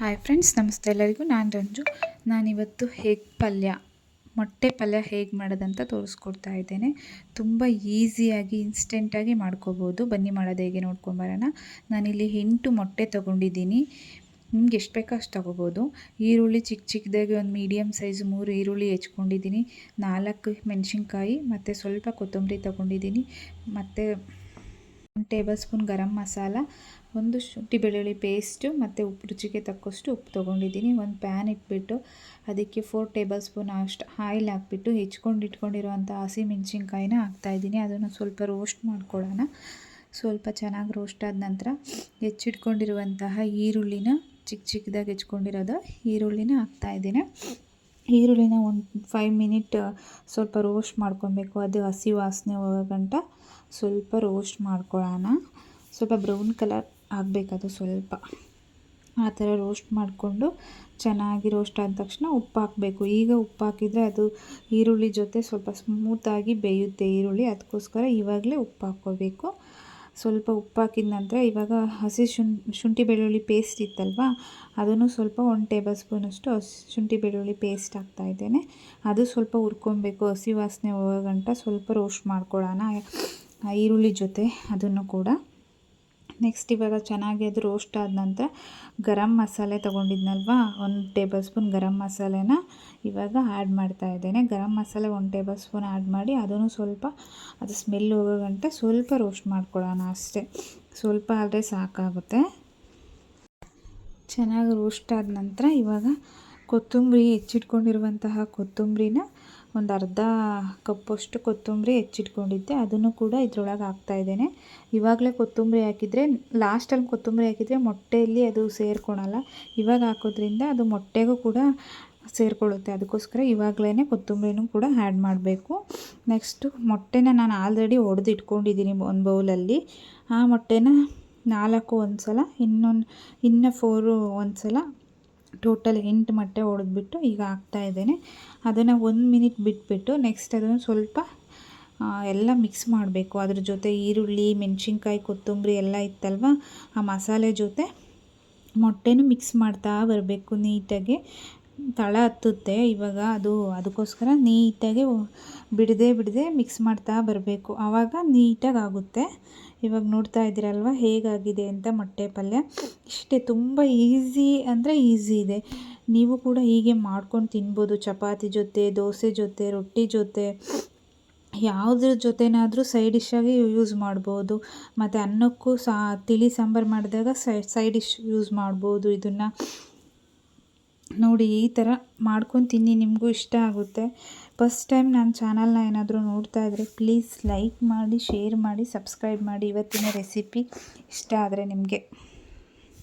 Hi friends ನಮಸ್ತೆ ಎಲ್ಲರಿಗೂ. ನಾನು ರಂಜು. ನಾನಿವತ್ತು ಹೇಗ್ ಪಲ್ಯ, ಮೊಟ್ಟೆ ಪಲ್ಯ ಹೇಗೆ ಮಾಡೋದಂತ ತೋರಿಸ್ಕೊಡ್ತಾ ಇದ್ದೇನೆ. ತುಂಬ ಈಸಿಯಾಗಿ ಇನ್ಸ್ಟೆಂಟಾಗಿ ಮಾಡ್ಕೋಬೋದು. ಬನ್ನಿ ಮಾಡೋದು ಹೇಗೆ ನೋಡ್ಕೊಂಬರೋಣ ನಾನಿಲ್ಲಿ ಎಂಟು ಮೊಟ್ಟೆ ತೊಗೊಂಡಿದ್ದೀನಿ. ನಿಮ್ಗೆ ಎಷ್ಟು ಬೇಕೋ ಅಷ್ಟು ತೊಗೋಬೋದು. ಈರುಳ್ಳಿ ಚಿಕ್ಕ ಚಿಕ್ಕದಾಗಿ ಒಂದು ಮೀಡಿಯಮ್ ಸೈಜ್ ಮೂರು ಈರುಳ್ಳಿ ಹೆಚ್ಕೊಂಡಿದ್ದೀನಿ. ನಾಲ್ಕು ಮೆಣಸಿನ್ಕಾಯಿ, ಮತ್ತು ಸ್ವಲ್ಪ ಕೊತ್ತಂಬರಿ ತೊಗೊಂಡಿದ್ದೀನಿ. ಮತ್ತು ಒಂದು ಟೇಬಲ್ ಸ್ಪೂನ್ ಗರಂ ಮಸಾಲ ಒಂದು ಶುಂಠಿ ಬೆಳ್ಳುಳ್ಳಿ ಪೇಸ್ಟು ಮತ್ತು ಉಪ್ಪು ರುಚಿಗೆ ತಕ್ಕಷ್ಟು ಉಪ್ಪು ತೊಗೊಂಡಿದ್ದೀನಿ. ಒಂದು ಪ್ಯಾನ್ ಇಟ್ಬಿಟ್ಟು ಅದಕ್ಕೆ ಫೋರ್ ಟೇಬಲ್ ಸ್ಪೂನ್ ಅಷ್ಟು ಆಯಿಲ್ ಹಾಕ್ಬಿಟ್ಟು ಹೆಚ್ಕೊಂಡು ಇಟ್ಕೊಂಡಿರುವಂಥ ಹಸಿ ಮೆಣಸಿನ್ಕಾಯಿನ ಹಾಕ್ತಾಯಿದ್ದೀನಿ ಅದನ್ನು ಸ್ವಲ್ಪ ರೋಸ್ಟ್ ಮಾಡ್ಕೊಳ್ಳೋಣ ಸ್ವಲ್ಪ ಚೆನ್ನಾಗಿ ರೋಸ್ಟ್ ಆದ ನಂತರ ಹೆಚ್ಚಿಟ್ಕೊಂಡಿರುವಂತಹ ಈರುಳ್ಳಿನ ಚಿಕ್ಕ ಚಿಕ್ಕದಾಗಿ ಹೆಚ್ಕೊಂಡಿರೋದು ಈರುಳ್ಳಿನ ಹಾಕ್ತಾಯಿದ್ದೀನಿ ಈರುಳ್ಳಿನ ಒಂದು ಫೈವ್ ಮಿನಿಟ್ ಸ್ವಲ್ಪ ರೋಸ್ಟ್ ಮಾಡ್ಕೊಬೇಕು. ಅದು ಹಸಿ ವಾಸನೆ ಹೋಗೋ ಗಂಟ ಸ್ವಲ್ಪ ರೋಸ್ಟ್ ಮಾಡ್ಕೊಳ್ಳೋಣ. ಸ್ವಲ್ಪ ಬ್ರೌನ್ ಕಲರ್ ಆಗಬೇಕದು ಸ್ವಲ್ಪ. ಆ ಥರ ರೋಸ್ಟ್ ಮಾಡಿಕೊಂಡು ಚೆನ್ನಾಗಿ ರೋಸ್ಟ್ ಆದ ತಕ್ಷಣ ಉಪ್ಪು ಹಾಕಬೇಕು. ಈಗ ಉಪ್ಪು ಹಾಕಿದರೆ ಅದು ಈರುಳ್ಳಿ ಜೊತೆ ಸ್ವಲ್ಪ ಸ್ಮೂತಾಗಿ ಬೇಯುತ್ತೆ ಈರುಳ್ಳಿ. ಅದಕ್ಕೋಸ್ಕರ ಇವಾಗಲೇ ಉಪ್ಪು ಹಾಕ್ಕೋಬೇಕು. ಸ್ವಲ್ಪ ಉಪ್ಪು ಹಾಕಿದ ನಂತರ ಇವಾಗ ಹಸಿ ಶುಂ ಶುಂಠಿ ಬೆಳ್ಳುಳ್ಳಿ ಪೇಸ್ಟ್ ಇತ್ತಲ್ವ? ಅದನ್ನು ಸ್ವಲ್ಪ ಒಂದು ಟೇಬಲ್ ಸ್ಪೂನಷ್ಟು ಹಸಿ ಶುಂಠಿ ಬೆಳ್ಳುಳ್ಳಿ ಪೇಸ್ಟ್ ಹಾಕ್ತಾಯಿದ್ದೇನೆ ಅದು ಸ್ವಲ್ಪ ಹುರ್ಕೊಬೇಕು. ಹಸಿ ವಾಸನೆ ಹೋಗೋ ಗಂಟ ಸ್ವಲ್ಪ ರೋಸ್ಟ್ ಮಾಡ್ಕೊಳ್ಳೋಣ. ಈರುಳ್ಳಿ ಜೊತೆ ಅದನ್ನು ಕೂಡ. ನೆಕ್ಸ್ಟ್ ಇವಾಗ ಚೆನ್ನಾಗಿ ಅದು ರೋಸ್ಟ್ ಆದ ನಂತರ ಗರಂ ಮಸಾಲೆ ತೊಗೊಂಡಿದ್ನಲ್ವ? ಒಂದು ಟೇಬಲ್ ಸ್ಪೂನ್ ಗರಂ ಮಸಾಲೆನ ಇವಾಗ ಆ್ಯಡ್ ಮಾಡ್ತಾ ಇದ್ದೇನೆ. ಗರಂ ಮಸಾಲೆ ಒಂದು ಟೇಬಲ್ ಸ್ಪೂನ್ ಆ್ಯಡ್ ಮಾಡಿ ಅದನ್ನು ಸ್ವಲ್ಪ ಅದು ಸ್ಮೆಲ್ ಹೋಗೋ ಗಂಟೆ ಸ್ವಲ್ಪ ರೋಸ್ಟ್ ಮಾಡ್ಕೊಳ್ಳೋಣ ಅಷ್ಟೇ. ಸ್ವಲ್ಪ ಆದರೆ ಸಾಕಾಗುತ್ತೆ. ಚೆನ್ನಾಗಿ ರೋಸ್ಟ್ ಆದ ನಂತರ ಇವಾಗ ಕೊತ್ತಂಬರಿ ಹೆಚ್ಚಿಟ್ಕೊಂಡಿರುವಂತಹ ಕೊತ್ತಂಬರಿನ ಒಂದು ಅರ್ಧ ಕಪ್ಪಷ್ಟು ಕೊತ್ತಂಬರಿ ಹೆಚ್ಚಿಟ್ಕೊಂಡಿದ್ದೆ. ಅದನ್ನು ಕೂಡ ಇದ್ರೊಳಗೆ ಹಾಕ್ತಾಯಿದ್ದೇನೆ ಇವಾಗಲೇ ಕೊತ್ತಂಬರಿ ಹಾಕಿದರೆ ಲಾಸ್ಟಲ್ಲಿ ಕೊತ್ತಂಬರಿ ಹಾಕಿದರೆ ಮೊಟ್ಟೆಯಲ್ಲಿ ಅದು ಸೇರ್ಕೊಳಲ್ಲ. ಇವಾಗ ಹಾಕೋದ್ರಿಂದ ಅದು ಮೊಟ್ಟೆಗೂ ಕೂಡ ಸೇರಿಕೊಳ್ಳುತ್ತೆ. ಅದಕ್ಕೋಸ್ಕರ ಇವಾಗಲೇ ಕೊತ್ತಂಬರಿನೂ ಕೂಡ ಆ್ಯಡ್ ಮಾಡಬೇಕು. ನೆಕ್ಸ್ಟು ಮೊಟ್ಟೆನ ನಾನು ಆಲ್ರೆಡಿ ಒಡೆದು ಇಟ್ಕೊಂಡಿದ್ದೀನಿ ಒಂದು ಬೌಲಲ್ಲಿ. ಆ ಮೊಟ್ಟೆನ ನಾಲ್ಕು ಒಂದು ಸಲ ಇನ್ನೊಂದು, ಇನ್ನು ಫೋರು ಒಂದು ಸಲ ಟೋಟಲ್ ಎಂಟು ಮೊಟ್ಟೆ ಹೊಡೆದ್ಬಿಟ್ಟು ಈಗ ಇದ್ದೇನೆ. ಅದನ್ನು ಒಂದು ಮಿನಿಟ್ ಬಿಟ್ಬಿಟ್ಟು ನೆಕ್ಸ್ಟ್ ಅದನ್ನು ಸ್ವಲ್ಪ ಎಲ್ಲ ಮಿಕ್ಸ್ ಮಾಡಬೇಕು. ಅದ್ರ ಜೊತೆ ಈರುಳ್ಳಿ, ಮೆಣಸಿನ್ಕಾಯಿ, ಕೊತ್ತಂಬರಿ ಎಲ್ಲ ಇತ್ತಲ್ವ? ಆ ಮಸಾಲೆ ಜೊತೆ ಮೊಟ್ಟೆನೂ ಮಿಕ್ಸ್ ಮಾಡ್ತಾ ಬರಬೇಕು ನೀಟಾಗಿ. ತಳ ಹತ್ತುತ್ತೆ. ಇವಾಗ ಅದು, ಅದಕ್ಕೋಸ್ಕರ ನೀಟಾಗಿ ಬಿಡದೆ ಬಿಡದೆ ಮಿಕ್ಸ್ ಮಾಡ್ತಾ ಬರಬೇಕು. ಆವಾಗ ನೀಟಾಗಿ ಆಗುತ್ತೆ ಇವಾಗ ನೋಡ್ತಾ ಇದ್ದೀರಲ್ವ, ಹೇಗಾಗಿದೆ ಅಂತ ಮೊಟ್ಟೆ ಪಲ್ಯ. ಇಷ್ಟೇ, ತುಂಬ ಈಸಿ ಅಂದರೆ ಈಸಿ ಇದೆ. ನೀವು ಕೂಡ ಹೀಗೆ ಮಾಡ್ಕೊಂಡು ತಿನ್ಬೋದು. ಚಪಾತಿ ಜೊತೆ, ದೋಸೆ ಜೊತೆ, ರೊಟ್ಟಿ ಜೊತೆ, ಯಾವುದ್ರ ಜೊತೆನಾದರೂ ಸೈಡ್ ಡಿಶ್ಶಾಗಿ ಯೂಸ್ ಮಾಡ್ಬೋದು. ಮತ್ತು ಅನ್ನಕ್ಕೂ ಸಾ, ತಿಳಿ ಸಾಂಬಾರು ಮಾಡಿದಾಗ ಸೈಡ್ ಡಿಶ್ ಯೂಸ್ ಮಾಡ್ಬೋದು. ಇದನ್ನು ನೋಡಿ ಈ ಥರ ಮಾಡ್ಕೊಂಡು ತಿನ್ನಿ, ನಿಮಗೂ ಇಷ್ಟ ಆಗುತ್ತೆ. ಫಸ್ಟ್ ಟೈಮ್ ನನ್ನ ಚಾನಲ್ನ ಏನಾದರೂ ನೋಡ್ತಾ ಇದ್ದರೆ ಪ್ಲೀಸ್ ಲೈಕ್ ಮಾಡಿ ಶೇರ್ ಮಾಡಿ ಸಬ್ಸ್ಕ್ರೈಬ್ ಮಾಡಿ. ಇವತ್ತಿನ ರೆಸಿಪಿ ಇಷ್ಟ ಆದರೆ ನಿಮಗೆ.